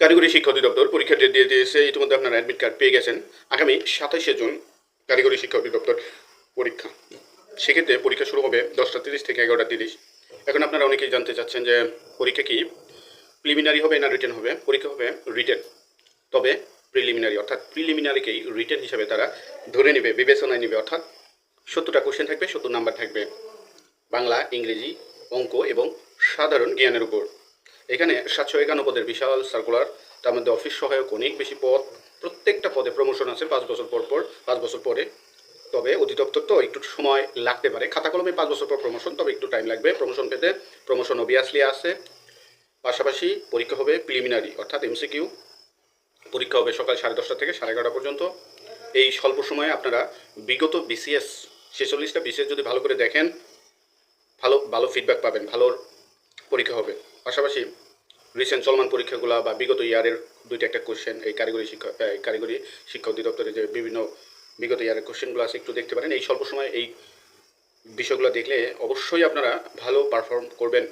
কারিগরি শিক্ষা অধিদপ্তর পরীক্ষা ডেট দিয়ে দিয়েছে, ইতিমধ্যে আপনারা অ্যাডমিট কার্ড পেয়ে গেছেন। আগামী সাতাইশে জুন কারিগরি শিক্ষা অধিদপ্তর পরীক্ষা। সেক্ষেত্রে পরীক্ষা শুরু হবে দশটা তিরিশ থেকে এগারোটা তিরিশ। এখন আপনারা অনেকেই জানতে চাচ্ছেন যে পরীক্ষা কি? প্রিলিমিনারি হবে না রিটেন হবে? পরীক্ষা হবে রিটেন তবে প্রিলিমিনারি অর্থাৎ প্রিলিমিনারিকেই রিটেন হিসাবে তারা ধরে নেবে, বিবেচনায় নেবে। অর্থাৎ সত্তরটা কোশ্চেন থাকবে, সত্তর নাম্বার থাকবে। বাংলা, ইংরেজি, অঙ্ক এবং সাধারণ জ্ঞানের উপর। এখানে সাতশো একান্ন পদের বিশাল সার্কুলার তার মধ্যে অফিস সহায়ক অনেক বেশি পদ। প্রত্যেকটা পদে প্রমোশন আছে পাঁচ বছর পর পর, পাঁচ বছর পরে। তবে অধিদপ্তর তো একটু সময় লাগতে পারে। খাতা কলমে পাঁচ বছর পর প্রমোশন তবে একটু টাইম লাগবে। প্রমোশন পেতে প্রমোশন অবিয়াসলি আছে পাশাপাশি পরীক্ষা হবে প্রিলিমিনারি অর্থাৎ এমসিকিউ পরীক্ষা হবে সকাল সাড়ে দশটা থেকে সাড়ে এগারোটা পর্যন্ত। এই স্বল্প সময়ে আপনারা বিগত বিসিএস ছেচল্লিশটা বিসিএস যদি ভালো করে দেখেন, ভালো ভালো ফিডব্যাক পাবেন, ভালো পরীক্ষা হবে। পাশাপাশি রিসেন্ট চলমান পরীক্ষাগুলো বা বিগত ইয়ারের দুইটা একটা কোশ্চেন এই কারিগরি শিক্ষা কারিগরি শিক্ষা অধিদপ্তরের যে বিভিন্ন বিগত ইয়ারের কোশ্চেনগুলো আছে একটু দেখতে পারেন। এই স্বল্প সময়ে এই বিষয়গুলো দেখলে অবশ্যই আপনারা ভালো পারফর্ম করবেন।